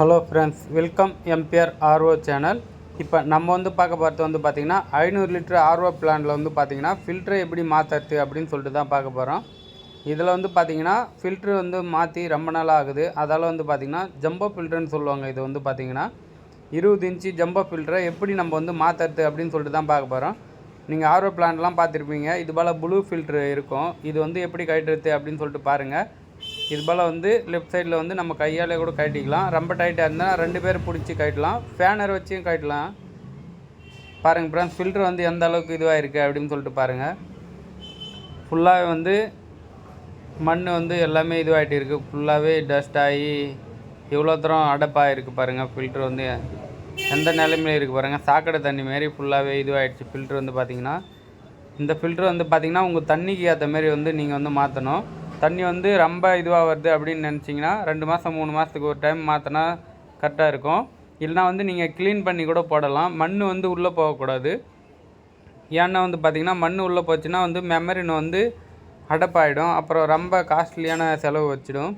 Hello friends welcome MBR RO channel இப்போ நம்ம வந்து பார்க்க போகிறது வந்து பார்த்திங்கன்னா ஐநூறு லிட்டர் ஆர்ஓ பிளான்ல வந்து பார்த்திங்கன்னா ஃபில்ட்ரு எப்படி மாற்றுறது அப்படின்னு சொல்லிட்டு தான் பார்க்க போகிறோம் இதில் வந்து பார்த்திங்கன்னா ஃபில்ட்ரு வந்து மாற்றி ரொம்ப நாள் ஆகுது. அதால் வந்து பார்த்திங்கன்னா ஜம்போ ஃபில்ட்ருன்னு சொல்லுவாங்க. இது வந்து பார்த்திங்கன்னா இருபது இன்ச்சு ஜம்போ ஃபில்டரை எப்படி நம்ம வந்து மாற்றுறது அப்படின்னு சொல்லிட்டு தான் பார்க்க போகிறோம் நீங்கள் ஆர்ஓ பிளான்லாம் பார்த்துருப்பீங்க. இது போல் ப்ளூ ஃபில்ட்ரு இருக்கும். இது வந்து எப்படி கட்டுறது அப்படின்னு சொல்லிட்டு பாருங்கள் இது போல் வந்து லெஃப்ட் சைடில் வந்து நம்ம கையாலே கூட கட்டிக்கலாம் ரொம்ப டைட்டாக இருந்தால் ரெண்டு பேர் பிடிச்சி கட்டலாம் ஃபேனர் வச்சும் கட்டலாம் பாருங்கள் ஃப்ரெண்ட்ஸ் ஃபில்ட்ரு வந்து எந்த அளவுக்கு இதுவாக இருக்குது அப்படின்னு சொல்லிட்டு பாருங்கள் ஃபுல்லாகவே வந்து மண் வந்து எல்லாமே இதுவாகிட்டு இருக்குது ஃபுல்லாகவே டஸ்ட் ஆகி எவ்வளோ தூரம் அடப்பாக இருக்குது பாருங்கள் ஃபில்ட்ரு வந்து. எந்த நிலைமையில இருக்குது பாருங்கள் சாக்கடை தண்ணி மாரி ஃபுல்லாகவே இதுவாகிடுச்சு ஃபில்ட்ரு வந்து பார்த்திங்கன்னா இந்த ஃபில்ட்ரு வந்து பார்த்திங்கன்னா உங்கள் தண்ணிக்கு ஏற்ற மாரி வந்து நீங்கள் வந்து மாற்றணும் தண்ணி வந்து ரொம்ப இதுவாக வருது அப்படின்னு நினச்சிங்கன்னா ரெண்டு மாதம் மூணு மாதத்துக்கு ஒரு டைம் மாற்றினா கரெக்டாக இருக்கும். இல்லைனா வந்து நீங்கள் க்ளீன் பண்ணி கூட போடலாம். மண் வந்து உள்ளே போகக்கூடாது. ஏன்னா வந்து பார்த்திங்கன்னா மண் உள்ளே போச்சுன்னா வந்து மெமரின் வந்து அடப்பாயிடும். அப்புறம் ரொம்ப காஸ்ட்லியான செலவு வச்சிடும்.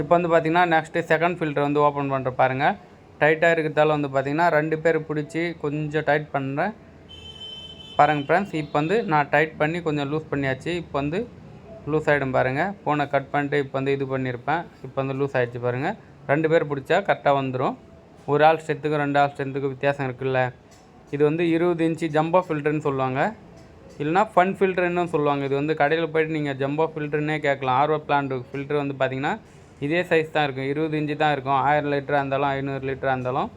இப்போ வந்து பார்த்திங்கன்னா நெக்ஸ்ட்டு செகண்ட் ஃபில்டர் வந்து ஓப்பன் பண்ணுற பாருங்கள் டைட்டாக இருக்கிறதால வந்து பார்த்திங்கன்னா ரெண்டு பேர் பிடிச்சி கொஞ்சம் டைட் பண்ணுறேன் பாருங்கள் ஃப்ரெண்ட்ஸ் இப்போ வந்து நான் டைட் பண்ணி கொஞ்சம் லூஸ் பண்ணியாச்சு. இப்போ வந்து லூஸ் ஆகிடும் பாருங்கள் ஃபோனை கட் பண்ணிட்டு இப்போ வந்து இது பண்ணியிருப்பேன். இப்போ வந்து லூஸ் ஆகிடுச்சு பாருங்கள் ரெண்டு பேர் பிடிச்சா கரெக்டாக வந்துடும் ஒரு ஆள் ஸ்ட்ரென்த்துக்கும் ரெண்டு ஆள் ஸ்ட்ரென்த்துக்கும் வித்தியாசம் இருக்குல்ல. இது வந்து இருபது இன்ச்சு ஜம்போ ஃபில்டர்னு சொல்லுவாங்க. இல்லைனா ஃபன் ஃபில்டர்னு சொல்லுவாங்க. இது வந்து கடையில் போய்ட்டு நீங்கள் ஜம்போ ஃபில்டர்னே கேட்கலாம். ஆர்வ பிளான்ட் ஃபில்டர் வந்து பார்த்திங்கன்னா இதே சைஸ் தான் இருக்கும். இருபது இன்ச்சு தான் இருக்கும். ஆயிரம் லிட்டராக இருந்தாலும் ஐநூறு லிட்டராக இருந்தாலும்.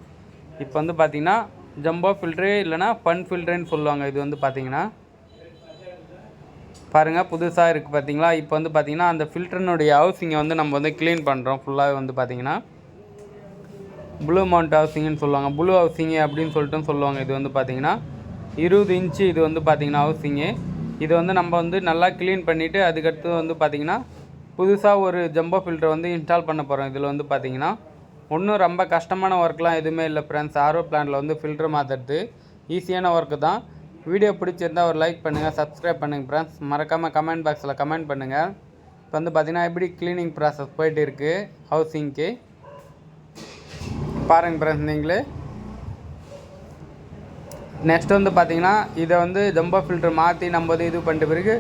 இப்போ வந்து பார்த்திங்கன்னா ஜம்போ ஃபில்ட்ரு இல்லைனா ஃபன் ஃபில்டர்னு சொல்லுவாங்க. இது வந்து பார்த்திங்கன்னா பாருங்கள் புதுசாக இருக்குது பார்த்தீங்களா இப்போ வந்து பார்த்திங்கன்னா அந்த ஃபில்டர்னுடைய ஹவுசிங்கை வந்து நம்ம வந்து க்ளீன் பண்ணுறோம் ஃபுல்லாகவே வந்து பார்த்திங்கன்னா ப்ளூ மவுண்ட் ஹவுசிங்னு சொல்லுவாங்க. ப்ளூ ஹவுசிங்கு அப்படின்னு சொல்லிட்டு சொல்லுவாங்க. இது வந்து பார்த்திங்கன்னா இருபது இன்ச்சு இது வந்து பார்த்திங்கன்னா ஹவுசிங்கு இது வந்து நம்ம வந்து நல்லா க்ளீன் பண்ணிவிட்டு அதுக்கடுத்து வந்து பார்த்திங்கன்னா புதுசாக ஒரு ஜம்போ ஃபில்டர் வந்து இன்ஸ்டால் பண்ண போகிறோம் இதில் வந்து பார்த்திங்கன்னா ஒன்றும் ரொம்ப கஷ்டமான ஒர்க்லாம் எதுவுமே இல்லை ஃப்ரெண்ட்ஸ் ஆர்ஓ பிளான்ட்டில் வந்து ஃபில்டர் மாற்றுறது ஈஸியான ஒர்க்கு தான். வீடியோ பிடிச்சிருந்தா ஒரு லைக் பண்ணுங்கள் சப்ஸ்கிரைப் பண்ணுங்கள் ஃப்ரெண்ட்ஸ் மறக்காமல் கமெண்ட் பாக்ஸில் கமெண்ட் பண்ணுங்கள் இப்போ வந்து பார்த்திங்கன்னா எப்படி க்ளீனிங் ப்ராசஸ் போயிட்டு இருக்குது ஹவுசிங்க்கு பாருங்கள் ஃப்ரெண்ட்ஸ் நீங்களே. நெக்ஸ்ட் வந்து பார்த்தீங்கன்னா இதை வந்து ஜம்போ ஃபில்ட்ரு மாற்றி நம்ம வந்து இது பண்ணிட்டு பிறகு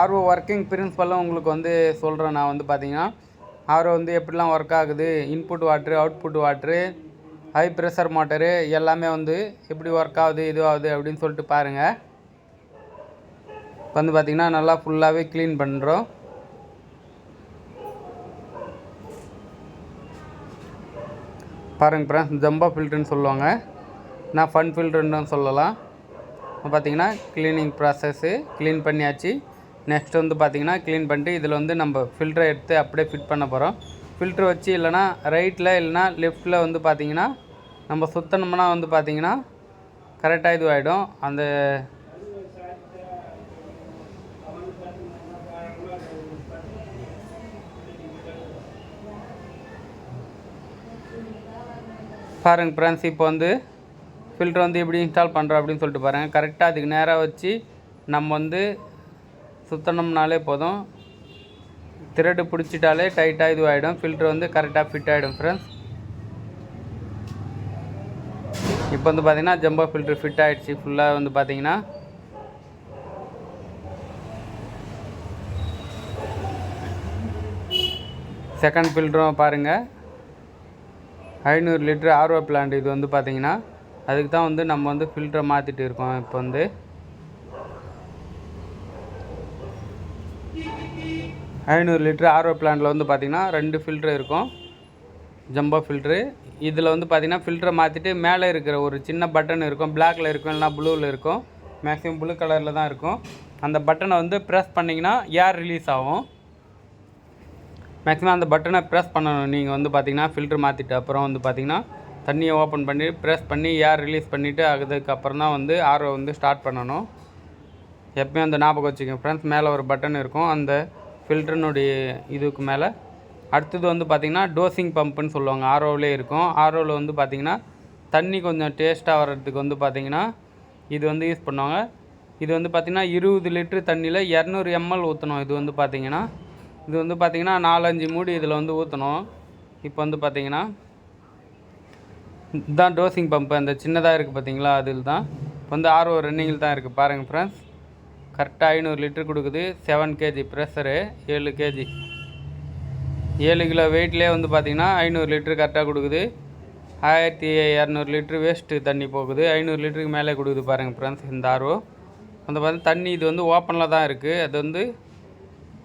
ஆர்ஓ ஒர்க்கிங் பிரின்சிபலும் உங்களுக்கு வந்து சொல்கிறேன் நான் வந்து பார்த்தீங்கன்னா ஆர்வம் வந்து எப்படிலாம் ஒர்க் ஆகுது input water output water high pressure motor எல்லாமே வந்து எப்படி ஒர்க் ஆகுது இதுவாகுது அப்படின்னு சொல்லிட்டு பாருங்கள் இப்போ வந்து பார்த்திங்கன்னா நல்லா ஃபுல்லாகவே க்ளீன் பண்ணுறோம் பாருங்கள் ஃப்ரெண்ட்ஸ் ஜம்பா ஃபில்ட்ருன்னு சொல்லுவாங்க. நான் ஃபன் ஃபில்ட்ருன்னு சொல்லலாம். இப்போ க்ளீனிங் ப்ராசஸ்ஸு க்ளீன் பண்ணியாச்சு. நெக்ஸ்ட் வந்து பார்த்திங்கன்னா க்ளீன் பண்ணிட்டு இதில் வந்து நம்ம ஃபில்டரை எடுத்து அப்படியே ஃபிட் பண்ண போகிறோம் ஃபில்ட்ரு வச்சு இல்லைனா ரைட்டில் இல்லைனா லெஃப்ட்டில் வந்து பார்த்திங்கன்னா நம்ம சுத்தணும்னா வந்து பார்த்திங்கன்னா கரெக்டாக இதுவாகிடும் அந்த பாருங்க ஃப்ரெண்ட்ஸ் இப்போ வந்து ஃபில்ட்ரு வந்து எப்படி இன்ஸ்டால் பண்ணுறோம் அப்படின்னு சொல்லிட்டு பாருங்கள் கரெக்டாக அதுக்கு நேராக வச்சு நம்ம வந்து சுத்தணும்னாலே போதும். திரடு பிடிச்சிட்டாலே டைட்டாக இதுவாகிடும் ஃபில்ட்ரு வந்து கரெக்டாக ஃபிட் ஆகிடும் ஃப்ரெண்ட்ஸ் இப்போ வந்து பார்த்திங்கன்னா ஜம்போ ஃபில்ட்ரு ஃபிட் ஆகிடுச்சு ஃபுல்லாக வந்து பார்த்தீங்கன்னா செகண்ட் ஃபில்டரும் பாருங்கள் ஐநூறு லிட்ரு ஆர்ஓ பிளான்ட் இது வந்து பார்த்தீங்கன்னா அதுக்கு தான் வந்து நம்ம வந்து ஃபில்டரை மாற்றிட்டு இருக்கோம். இப்போ வந்து ஐநூறு லிட்ரு ஆர்ஓ பிளான்ட்டில் வந்து பார்த்திங்கன்னா ரெண்டு ஃபில்ட்ரு இருக்கும். ஜம்போ ஃபில்ட்ரு இதில் வந்து பார்த்திங்கன்னா ஃபில்டரை மாற்றிட்டு மேலே இருக்கிற ஒரு சின்ன பட்டன் இருக்கும். பிளாக்கில் இருக்கும் இல்லைனா ப்ளூவில் இருக்கும். மேக்ஸிமம் ப்ளூ கலரில் தான் இருக்கும். அந்த பட்டனை வந்து ப்ரெஸ் பண்ணிங்கன்னா ஏர் ரிலீஸ் ஆகும். மேக்ஸிமம் அந்த பட்டனை ப்ரெஸ் பண்ணணும். நீங்கள் வந்து பார்த்திங்கன்னா ஃபில்ட்ரு மாற்றிட்டு அப்புறம் வந்து பார்த்திங்கன்னா தண்ணியை ஓப்பன் பண்ணி ப்ரெஸ் பண்ணி ஏர் ரிலீஸ் பண்ணிவிட்டு அதுக்கப்புறம் தான் வந்து ஆர்ஓ வந்து ஸ்டார்ட் பண்ணணும். எப்பயும் அந்த ஞாபகம் வச்சுக்கோங்க. ஃப்ரெண்ட்ஸ் மேலே ஒரு பட்டன் இருக்கும். அந்த ஃபில்டர்னுடைய இதுக்கு மேலே அடுத்தது வந்து பார்த்திங்கன்னா டோசிங் பம்புன்னு சொல்லுவாங்க. ஆர்ஓவிலே இருக்கும். ஆர்ஓவில் வந்து பார்த்திங்கன்னா தண்ணி கொஞ்சம் டேஸ்ட்டாக வர்றதுக்கு வந்து பார்த்திங்கன்னா இது வந்து யூஸ் பண்ணுவாங்க. இது வந்து பார்த்திங்கன்னா இருபது லிட்ரு தண்ணியில் இரநூறு எம்எல் ஊற்றணும் இது வந்து பார்த்திங்கன்னா இது வந்து பார்த்திங்கன்னா நாலஞ்சு மூடி இதில் வந்து ஊற்றணும் இப்போ வந்து பார்த்திங்கன்னா இதுதான் டோசிங் பம்பு அந்த சின்னதாக இருக்குது பார்த்தீங்களா? அதில் தான் வந்து ஆர்ஓ ரன்னிங்கில் தான் இருக்குது பாருங்கள் ஃப்ரெண்ட்ஸ் கரெக்டாக ஐநூறு லிட்ரு கொடுக்குது. செவன் கேஜி ப்ரெஷரு ஏழு கேஜி ஏழு கிலோ வெயிட்லேயே வந்து பார்த்திங்கன்னா ஐநூறு லிட்ரு கரெக்டாக கொடுக்குது. ஆயிரத்தி இரநூறு லிட்ரு வேஸ்ட்டு தண்ணி போகுது. ஐநூறு லிட்டருக்கு மேலே கொடுக்குது பாருங்கள் ஃப்ரெண்ட்ஸ் இந்த ஆர்ஓ வந்து பார்த்தீங்கன்னா தண்ணி இது வந்து ஓப்பனில் தான் இருக்குது அது வந்து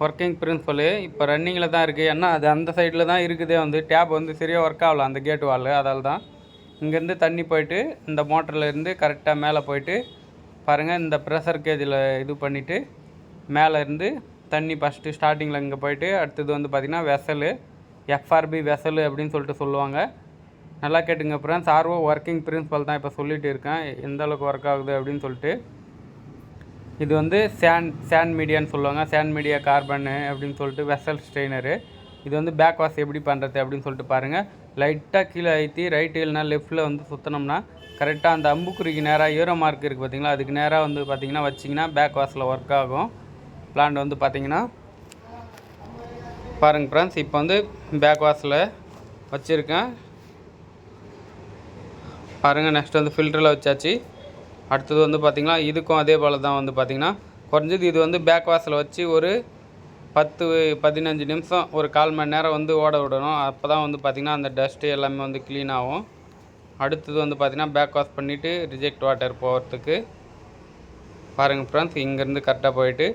ஒர்க்கிங் பிரின்சிபலு இப்போ ரன்னிங்கில் தான் இருக்குது ஏன்னா அது அந்த சைடில் தான் இருக்குதே வந்து டேப் வந்து சரியாக ஒர்க் ஆகல அந்த கேட் வால் அதால் தான் இங்கேருந்து தண்ணி போயிட்டு இந்த மோட்டர்லேருந்து கரெக்டாக மேலே போயிட்டு பாருங்கள் இந்த ப்ரெஷர் கேஜில் இது பண்ணிவிட்டு மேலே இருந்து தண்ணி ஃபஸ்ட்டு ஸ்டார்டிங்கில் இங்கே போயிட்டு அடுத்தது வந்து பார்த்திங்கன்னா வெசலு எஃப்ஆர்பி வெசலு அப்படின்னு சொல்லிட்டு சொல்லுவாங்க. நல்லா கேட்டுங்க ஃப்ரெண்ட்ஸ் ஆர்ஓ ஒர்க்கிங் பிரின்ஸிபல் தான் இப்போ சொல்லிகிட்டு இருக்கேன். எந்த அளவுக்கு ஒர்க் ஆகுது அப்படின்னு சொல்லிட்டு. இது வந்து சேன் சேன் மீடியான்னு சொல்லுவாங்க. சேன் மீடியா கார்பனு அப்படின்னு சொல்லிட்டு வெசல் ஸ்ட்ரெயினரு இது வந்து பேக் வாஷ் எப்படி பண்ணுறது அப்படின்னு சொல்லிட்டு பாருங்கள் லைட்டாக கீழே ஐத்தி ரைட் இல்லைனா லெஃப்ட்டில் வந்து சுற்றினோம்னா கரெக்டாக அந்த அம்புக்குறிக்கு நேராக ஈரோ மார்க் இருக்குது பார்த்தீங்களா அதுக்கு நேராக வந்து பார்த்தீங்கன்னா வச்சிங்கன்னா பேக் வாஷில் ஒர்க் ஆகும். பிளான்ட் வந்து பார்த்தீங்கன்னா பாருங்கள் ஃப்ரெண்ட்ஸ் இப்போ வந்து பேக் வாஷில் வச்சுருக்கேன். பாருங்கள் நெக்ஸ்ட் வந்து ஃபில்டரில் வச்சாச்சு. அடுத்தது வந்து பார்த்திங்கன்னா இதுக்கும் அதே போல் தான் வந்து பார்த்திங்கன்னா குறைஞ்சது இது வந்து பேக் வாஷில் வச்சு ஒரு பத்து பதினஞ்சு நிமிஷம் ஒரு கால் மணி நேரம் வந்து ஓட விடணும். அப்போ தான் வந்து பார்த்திங்கன்னா அந்த டஸ்ட்டு எல்லாமே வந்து க்ளீன் ஆகும். அடுத்தது வந்து பார்த்திங்கன்னா பேக் வாஷ் பண்ணிவிட்டு ரிஜெக்ட் வாட்டர் போகிறதுக்கு பாருங்கள் ஃப்ரெண்ட்ஸ் இங்கேருந்து கரெக்டாக போயிட்டு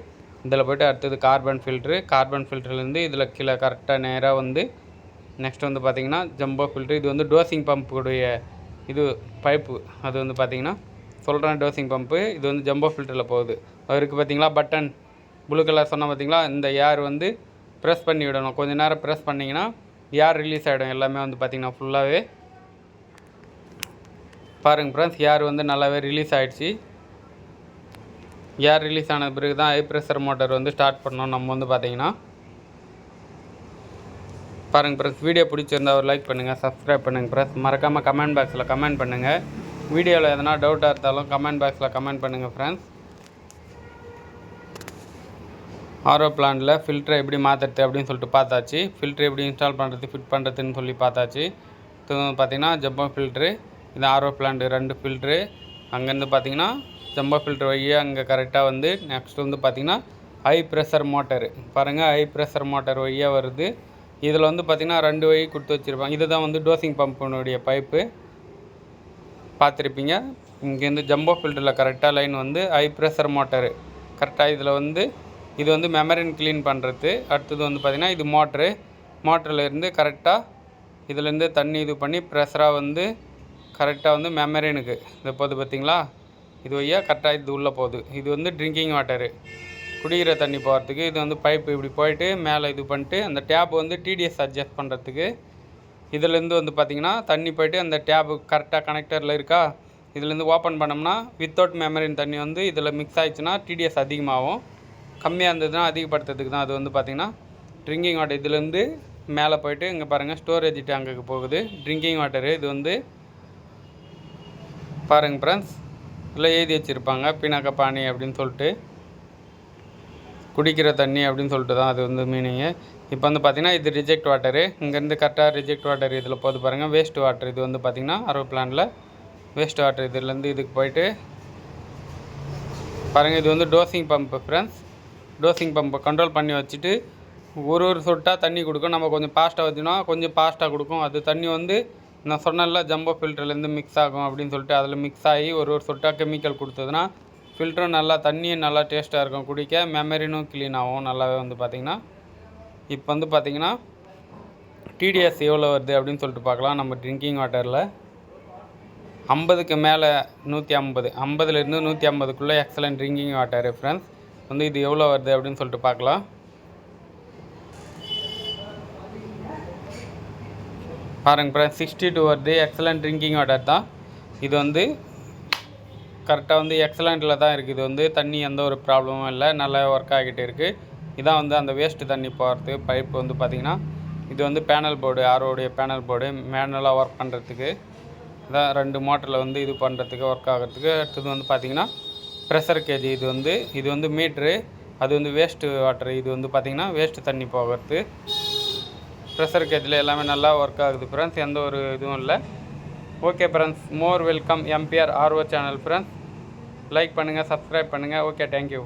இதில் போய்ட்டு அடுத்தது கார்பன் ஃபில்ட்ரு கார்பன் ஃபில்ட்ருலேருந்து இதில் கீழே கரெக்டாக நேராக வந்து நெக்ஸ்ட் வந்து பார்த்திங்கன்னா ஜம்போ ஃபில்ட்ரு இது வந்து டோசிங் பம்புடைய இது பைப்பு அது வந்து பார்த்திங்கன்னா சொல்கிறேன் டோசிங் பம்பு இது வந்து ஜம்போ ஃபில்டரில் போகுது. அவருக்கு பார்த்தீங்களா பட்டன் ப்ளூ கலர் சொன்னால் பார்த்திங்களா இந்த ஏர் வந்து ப்ரெஸ் பண்ணி விடணும். கொஞ்ச நேரம் ப்ரெஸ் பண்ணிங்கன்னா ஏர் ரிலீஸ் ஆகிடும் எல்லாமே வந்து பார்த்திங்கன்னா ஃபுல்லாகவே பாருங்கள் ஃப்ரெண்ட்ஸ் ஏர் வந்து நல்லாவே ரிலீஸ் ஆகிடுச்சு ஏர் ரிலீஸ் ஆன பிறகு தான் ஹை ப்ரெஷர் மோட்டர் வந்து ஸ்டார்ட் பண்ணோம் நம்ம வந்து பார்த்தீங்கன்னா பாருங்கள் ஃப்ரெண்ட்ஸ் வீடியோ பிடிச்சிருந்தா ஒரு லைக் பண்ணுங்கள் சப்ஸ்கிரைப் பண்ணுங்கள் ஃப்ரெண்ட்ஸ் மறக்காமல் கமெண்ட் பாக்ஸில் கமெண்ட் பண்ணுங்கள் வீடியோவில் எதனா டவுட்டாக இருந்தாலும் கமெண்ட் பாக்ஸில் கமெண்ட் பண்ணுங்கள் ஃப்ரெண்ட்ஸ் ஆரோ பிளான்ல ஃபில்டரை எப்படி மாற்றுறது அப்படின்னு சொல்லிட்டு பார்த்தாச்சு. ஃபில்ட்ரு எப்படி இன்ஸ்டால் பண்ணுறது ஃபிட் பண்ணுறதுன்னு சொல்லி பார்த்தாச்சு. பார்த்தீங்கன்னா வந்து பார்த்திங்கன்னா ஃபில்ட்ரு இது ஆரோ பிளான்ட் ரெண்டு ஃபில்ட்ரு அங்கேருந்து பார்த்திங்கன்னா ஜம்போ ஃபில்ட்ரு வழியாக அங்கே கரெக்டாக வந்து நெக்ஸ்ட் வந்து பார்த்திங்கன்னா ஹை ப்ரெஷர் மோட்டர் பாருங்கள் ஹை ப்ரெஷர் மோட்டர் வழியாக வருது. இதில் வந்து பார்த்திங்கன்னா ரெண்டு வழி கொடுத்து வச்சுருப்பாங்க. இதுதான் வந்து டோசிங் பம்பினுடைய பைப்பு பார்த்துருப்பீங்க. இங்கேருந்து ஜம்போ ஃபில்டரில் கரெக்டாக லைன் வந்து ஹை ப்ரெஷர் மோட்டரு கரெக்டாக இதில் வந்து இது வந்து மெமரின் க்ளீன் பண்ணுறது அடுத்தது வந்து பார்த்திங்கன்னா இது மோட்ரு மோட்டர்லேருந்து கரெக்டாக இதுலேருந்து தண்ணி இது பண்ணி ப்ரெஷராக வந்து கரெக்டாக வந்து மெமரினுக்கு இது போது பார்த்தீங்களா இது வழியாக கரெக்டாக இது உள்ளே போகுது. இது வந்து ட்ரிங்கிங் வாட்டரு குடிக்கிற தண்ணி போகிறதுக்கு இது வந்து பைப்பு இப்படி போயிட்டு மேலே இது பண்ணிட்டு அந்த டேப் வந்து டிடிஎஸ் அட்ஜஸ்ட் பண்ணுறதுக்கு இதுலேருந்து வந்து பார்த்திங்கன்னா தண்ணி போயிட்டு அந்த டேப்பு கரெக்டாக கனெக்டரில் இருக்கா? இதுலேருந்து ஓப்பன் பண்ணோம்னா வித்தவுட் மெமரின் தண்ணி வந்து இதில் மிக்ஸ் ஆகிடுச்சுன்னா டிடிஎஸ் அதிகமாகும். கம்மியாக இருந்ததுன்னா அதிகப்படுத்துறதுக்கு தான் அது வந்து பார்த்திங்கன்னா ட்ரிங்கிங் வாட்டர் இதுலேருந்து மேலே போயிட்டு இங்கே பாருங்கள் ஸ்டோரேஜ் டேங்குக்கு போகுது. ட்ரிங்கிங் வாட்டரு இது வந்து பாருங்கள் ஃப்ரெண்ட்ஸ் இதில் எழுதி வச்சுருப்பாங்க பினாக்க பானி அப்படின்னு சொல்லிட்டு குடிக்கிற தண்ணி அப்படின்னு சொல்லிட்டு தான் அது வந்து மீனிங்கு இப்போ வந்து பார்த்திங்கன்னா இது ரிஜெக்ட் வாட்டரு இங்கேருந்து கரெக்டாக ரிஜெக்ட் வாட்டர் இதில் போது பாருங்கள் வேஸ்ட் வாட்டர் இது வந்து பார்த்திங்கன்னா அரோ பிளான்ல வேஸ்ட் வாட்டர் இதுலேருந்து இதுக்கு போயிட்டு பாருங்கள் இது வந்து டோசிங் பம்பு ஃப்ரெண்ட்ஸ் டோசிங் பம்பை கண்ட்ரோல் பண்ணி வச்சுட்டு ஒரு ஒரு சொட்டாக தண்ணி கொடுக்கும். நம்ம கொஞ்சம் ஃபாஸ்ட்டாக வச்சுனா கொஞ்சம் ஃபாஸ்ட்டாக கொடுக்கும். அது தண்ணி வந்து நான் சொன்னல ஜம்போ ஃபில்டர்லேருந்து மிக்ஸ் ஆகும் அப்படின்னு சொல்லிட்டு அதில் மிக்ஸ் ஆகி ஒரு ஒரு சொட்டாக கெமிக்கல் கொடுத்ததுன்னா ஃபில்டரும் நல்லா தண்ணியும் நல்லா டேஸ்ட்டாக இருக்கும். குடிக்க மெமரினும் க்ளீன் ஆகும். நல்லாவே வந்து பார்த்திங்கன்னா இப்போ வந்து பார்த்திங்கன்னா டிடிஎஸ் எவ்வளோ வருது அப்படின்னு சொல்லிட்டு பார்க்கலாம் நம்ம ட்ரிங்கிங் வாட்டரில் ஐம்பதுக்கு மேலே நூற்றி ஐம்பது. ஐம்பதுலேருந்து நூற்றி ஐம்பதுக்குள்ளே எக்ஸலண்ட் ட்ரிங்கிங் வாட்டர் ஃப்ரெண்ட்ஸ் வந்து இது எவ்வளோ வருது அப்படின்னு சொல்லிட்டு பார்க்கலாம் பாருங்க ஃப்ரெண்ட்ஸ் சிக்ஸ்டி டூ வருது. எக்ஸலண்ட் ட்ரிங்கிங் வாட்டர் தான். இது வந்து கரெக்டாக வந்து எக்ஸலண்ட்டில் தான் இருக்குது இது வந்து தண்ணி எந்த ஒரு ப்ராப்ளமும் இல்லை. நல்லா ஒர்க் ஆகிட்டு இருக்குது இதான் வந்து அந்த வேஸ்ட்டு தண்ணி போகிறது பைப் வந்து பார்த்திங்கன்னா இது வந்து பேனல் போர்டு ஆரோடைய பேனல் போர்டு மேனுவலாக ஒர்க் பண்ணுறதுக்கு இதான் ரெண்டு மோட்டரில் வந்து இது பண்ணுறதுக்கு ஒர்க் ஆகிறதுக்கு. அடுத்தது வந்து பார்த்திங்கன்னா ப்ரெஷர் கேஜி இது வந்து இது வந்து மீட்ரு அது வந்து வேஸ்ட்டு வாட்டர் இது வந்து பார்த்திங்கன்னா வேஸ்ட்டு தண்ணி போகிறது. ப்ரெஷர் கேஜில் எல்லாமே நல்லா ஒர்க் ஆகுது ஃப்ரெண்ட்ஸ் எந்த ஒரு இதுவும் இல்லை. Okay friends more welcome MBR RO channel friends like பண்ணுங்கள் சப்ஸ்கிரைப் பண்ணுங்கள் ஓகே தேங்க்யூ